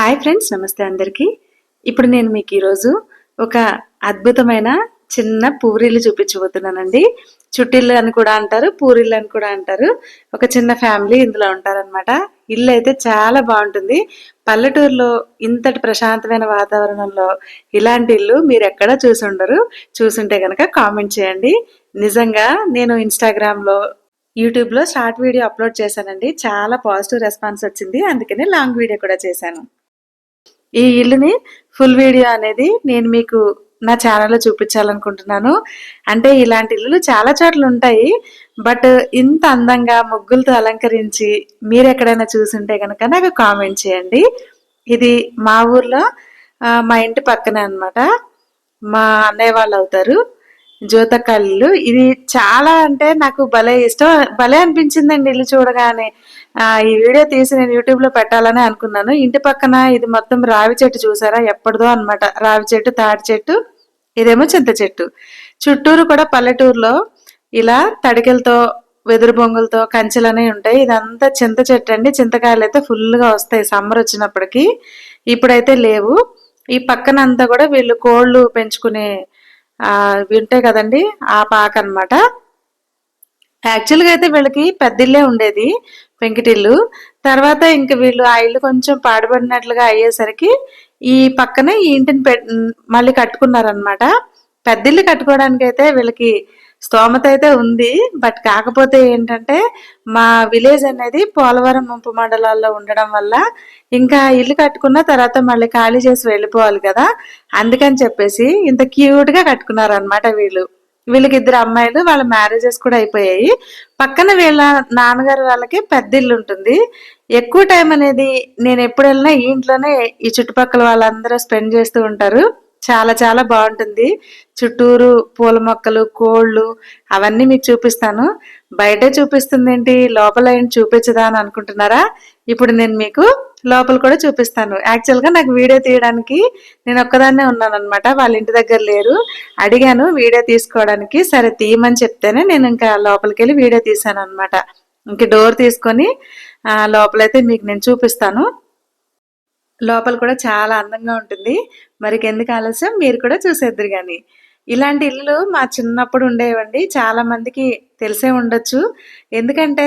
Hi friends నమస్తే అందరికీ. ఇప్పుడు నేను మీకు ఈరోజు ఒక అద్భుతమైన చిన్న పూరీలు చూపించబోతున్నానండి. చుట్టిల్లు అని కూడా అంటారు పూరీలు అని కూడా అంటారు. ఒక చిన్న ఫ్యామిలీ ఇందులో ఉంటారనమాట ఇల్లు అయితే చాలా బాగుంటుంది. పల్లెటూరులో ఇంతటి ప్రశాంతమైన వాతావరణంలో ఇలాంటి ఇల్లు మీరు ఎక్కడా చూసి ఉండరు. చూసుంటే కనుక కామెంట్ చేయండి. నిజంగా నేను ఇన్స్టాగ్రామ్లో యూట్యూబ్లో షార్ట్ వీడియో అప్లోడ్ చేశానండి. చాలా పాజిటివ్ రెస్పాన్స్ వచ్చింది. అందుకనే లాంగ్ వీడియో కూడా చేశాను. ఈ ఇల్లుని ఫుల్ వీడియో అనేది నేను మీకు నా ఛానల్లో చూపించాలనుకుంటున్నాను. అంటే ఇలాంటి ఇల్లులు చాలా చోట్ల ఉంటాయి. బట్ ఇంత అందంగా ముగ్గులతో అలంకరించి మీరు ఎక్కడైనా చూసుంటే కనుక నాకు కామెంట్ చేయండి. ఇది మా ఊర్లో మా ఇంటి పక్కనే అనమాట మా అన్నయ్య వాళ్ళు అవుతారు. జ్యోతక్క ఇది చాలా అంటే నాకు భలే ఇష్టం భలే అనిపించిందండి ఇల్లు చూడగానే. ఈ వీడియో తీసి నేను యూట్యూబ్లో పెట్టాలని అనుకున్నాను. ఇంటి పక్కన ఇది మొత్తం రావి చెట్టు చూసారా? ఎప్పటిదో అనమాట రావి చెట్టు తాటి చెట్టు ఇదేమో చింత చెట్టు. చుట్టూరు కూడా పల్లెటూరులో ఇలా తడికెలతో వెదురు బొంగులతో కంచెలు అనేవి ఉంటాయి. ఇదంతా చింత చెట్టు అండి. చింతకాయలు అయితే ఫుల్గా వస్తాయి సమ్మర్ వచ్చినప్పటికీ. ఇప్పుడైతే లేవు. ఈ పక్కన అంతా కూడా వీళ్ళు కోళ్ళు పెంచుకునే ఉంటాయి కదండి ఆ పాక అనమాట యాక్చువల్గా అయితే వీళ్ళకి పెద్దిల్లే ఉండేది పెంకిటిల్లు తర్వాత ఇంక వీళ్ళు ఆ ఇల్లు కొంచెం పాడుపడినట్లుగా అయ్యేసరికి ఈ పక్కనే ఈ ఇంటిని పె మళ్ళీ కట్టుకున్నారనమాట పెద్దిల్లు కట్టుకోవడానికి అయితే వీళ్ళకి స్తోమత అయితే ఉంది. బట్ కాకపోతే ఏంటంటే మా విలేజ్ అనేది పోలవరం ముంపు మండలాల్లో ఉండడం వల్ల ఇంకా ఇల్లు కట్టుకున్న తర్వాత మళ్ళీ ఖాళీ చేసి వెళ్ళిపోవాలి కదా. అందుకని చెప్పేసి ఇంత క్యూట్గా కట్టుకున్నారనమాట వీళ్ళు. వీళ్ళకి ఇద్దరు అమ్మాయిలు వాళ్ళ మ్యారేజెస్ కూడా అయిపోయాయి. పక్కన వీళ్ళ నాన్నగారు వాళ్ళకి పెద్ద ఇల్లు ఉంటుంది. ఎక్కువ టైం అనేది నేను ఎప్పుడు వెళ్ళినా ఈ ఇంట్లోనే ఈ చుట్టుపక్కల వాళ్ళందరూ స్పెండ్ చేస్తూ ఉంటారు. చాలా చాలా బాగుంటుంది. చుట్టూరు పూల మొక్కలు కోళ్ళు అవన్నీ మీకు చూపిస్తాను. బయటే చూపిస్తుంది ఏంటి లోపల ఏంటి చూపించదా అని అనుకుంటున్నారా? ఇప్పుడు నేను మీకు లోపల కూడా చూపిస్తాను. యాక్చువల్గా నాకు వీడియో తీయడానికి నేను ఒక్కదాన్నే ఉన్నాను అనమాట వాళ్ళ ఇంటి దగ్గర లేరు. అడిగాను వీడియో తీసుకోవడానికి సరే తీయమని చెప్తేనే నేను ఇంకా లోపలికి వెళ్ళి వీడియో తీసాను అనమాట ఇంక డోర్ తీసుకొని లోపలైతే మీకు నేను చూపిస్తాను. లోపల కూడా చాలా అందంగా ఉంటుంది. మరికి ఎందుకు ఆలస్యం? మీరు కూడా చూసేద్దరు కానీ ఇలాంటి ఇల్లు మా చిన్నప్పుడు ఉండేవండి. చాలా మందికి తెలిసే ఉండొచ్చు. ఎందుకంటే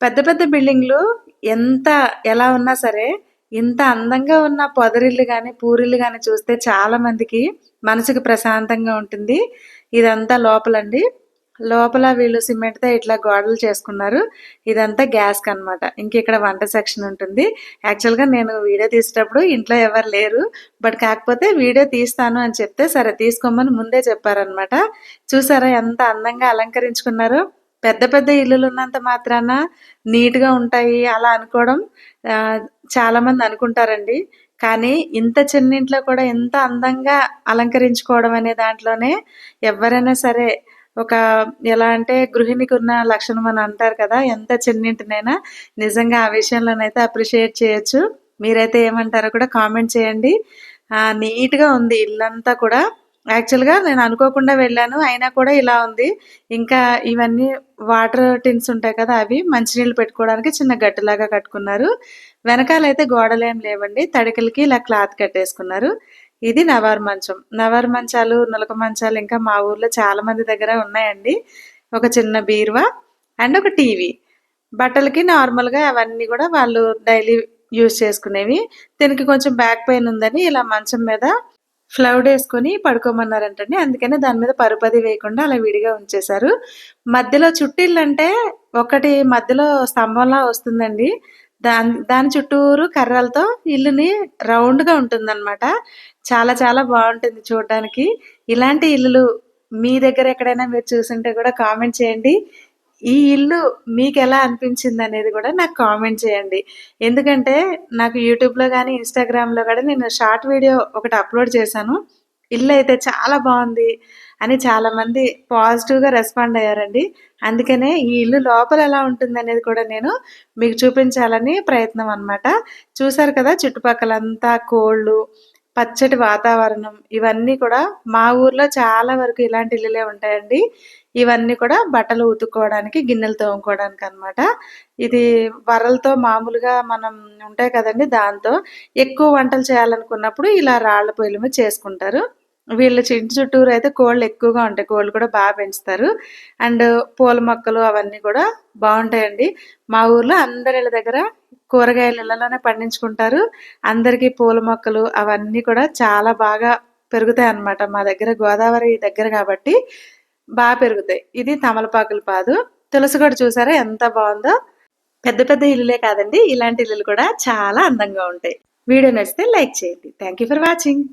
పెద్ద పెద్ద బిల్డింగ్లు ఎంత ఎలా ఉన్నా సరే ఇంత అందంగా ఉన్న పొదరిల్లు కానీ పూరిల్లు కానీ చూస్తే చాలా మందికి మనసుకు ప్రశాంతంగా ఉంటుంది. ఇదంతా లోపలండి. లోపల వీళ్ళు సిమెంట్తో ఇట్లా గోడలు చేసుకున్నారు. ఇదంతా గ్యాస్కి అనమాట ఇంక ఇక్కడ వంట సెక్షన్ ఉంటుంది. యాక్చువల్గా నేను వీడియో తీసేటప్పుడు ఇంట్లో ఎవరు లేరు. బట్ కాకపోతే వీడియో తీస్తాను అని చెప్తే సరే తీసుకోమని ముందే చెప్పారనమాట చూసారా ఎంత అందంగా అలంకరించుకున్నారు. పెద్ద పెద్ద ఇల్లులు ఉన్నంత మాత్రాన నీట్గా ఉంటాయి అలా అనుకోవడం చాలామంది అనుకుంటారండి. కానీ ఇంత చిన్నింట్లో కూడా ఎంత అందంగా అలంకరించుకోవడం అనే దాంట్లోనే ఎవరైనా సరే ఒక ఎలా అంటే గృహిణికి ఉన్న లక్షణం అని అంటారు కదా ఎంత చిన్నింటినైనా నిజంగా ఆ విషయంలోనైతే అప్రిషియేట్ చేయొచ్చు. మీరైతే ఏమంటారో కూడా కామెంట్ చేయండి. నీట్గా ఉంది ఇల్లంతా కూడా. యాక్చువల్గా నేను అనుకోకుండా వెళ్ళాను అయినా కూడా ఇలా ఉంది. ఇంకా ఇవన్నీ వాటర్ టిన్స్ ఉంటాయి కదా అవి మంచినీళ్ళు పెట్టుకోవడానికి చిన్న గట్టులాగా కట్టుకున్నారు. వెనకాలైతే గోడలు ఏం లేవండి తడికలకి ఇలా క్లాత్ కట్టేసుకున్నారు. ఇది నవార్ మంచం. నవార్ మంచాలు నులక మంచాలు ఇంకా మా ఊర్లో చాలా మంది దగ్గర ఉన్నాయండి. ఒక చిన్న బీరువా అండ్ ఒక టీవీ. బట్టలకి నార్మల్గా అవన్నీ కూడా వాళ్ళు డైలీ యూజ్ చేసుకునేవి. దీనికి కొంచెం బ్యాక్ పెయిన్ ఉందని ఇలా మంచం మీద ఫ్లౌడ్ వేసుకొని పడుకోమన్నారంటండి. అందుకని దాని మీద పరుపది వేయకుండా అలా విడిగా ఉంచేశారు. మధ్యలో చుట్టిళ్ళు అంటే ఒకటి మధ్యలో స్తంభంలా వస్తుందండి. దాని దాని చుట్టూరు కర్రలతో ఇల్లుని రౌండ్గా ఉంటుందన్నమాట. చాలా చాలా బాగుంటుంది చూడడానికి. ఇలాంటి ఇల్లులు మీ దగ్గర ఎక్కడైనా మీరు చూసుంటే కూడా కామెంట్ చేయండి. ఈ ఇల్లు మీకు ఎలా అనిపించింది అనేది కూడా నాకు కామెంట్ చేయండి. ఎందుకంటే నాకు యూట్యూబ్లో కానీ ఇన్స్టాగ్రామ్లో కూడా నేను షార్ట్ వీడియో ఒకటి అప్లోడ్ చేశాను. ఇల్లు అయితే చాలా బాగుంది అని చాలామంది పాజిటివ్గా రెస్పాండ్ అయ్యారండి. అందుకనే ఈ ఇల్లు లోపల ఎలా ఉంటుంది అనేది కూడా నేను మీకు చూపించాలని ప్రయత్నం అనమాట చూసారు కదా చుట్టుపక్కలంతా కోళ్ళు పచ్చటి వాతావరణం ఇవన్నీ కూడా మా ఊర్లో చాలా వరకు ఇలాంటి ఇల్లులే ఉంటాయండి. ఇవన్నీ కూడా బట్టలు ఉతుక్కోవడానికి గిన్నెలు తోముకోవడానికి అన్నమాట. ఇది వరలతో మామూలుగా మనం ఉంటాయి కదండి దాంతో ఎక్కువ వంటలు చేయాలనుకున్నప్పుడు ఇలా రాళ్ళ పొయ్యిల మీద చేసుకుంటారు. వీళ్ళ ఇంటి చుట్టూరు అయితే కోళ్ళు ఎక్కువగా ఉంటాయి. కోళ్ళు కూడా బాగా పెంచుతారు. అండ్ పూల మొక్కలు అవన్నీ కూడా బాగుంటాయండి. మా ఊర్లో అందరి ఇళ్ళ దగ్గర కూరగాయలు ఇళ్ళలోనే పండించుకుంటారు. అందరికీ పూల మొక్కలు అవన్నీ కూడా చాలా బాగా పెరుగుతాయి అన్నమాట. మా దగ్గర గోదావరి దగ్గర కాబట్టి బాగా పెరుగుతాయి. ఇది తమలపాకుల పాదు. తులసి కూడా చూసారా ఎంత బాగుందో? పెద్ద పెద్ద ఇల్లులే కాదండి. ఇలాంటి ఇల్లులు కూడా చాలా అందంగా ఉంటాయి. వీడియో నచ్చితే లైక్ చేయండి. Thank you for watching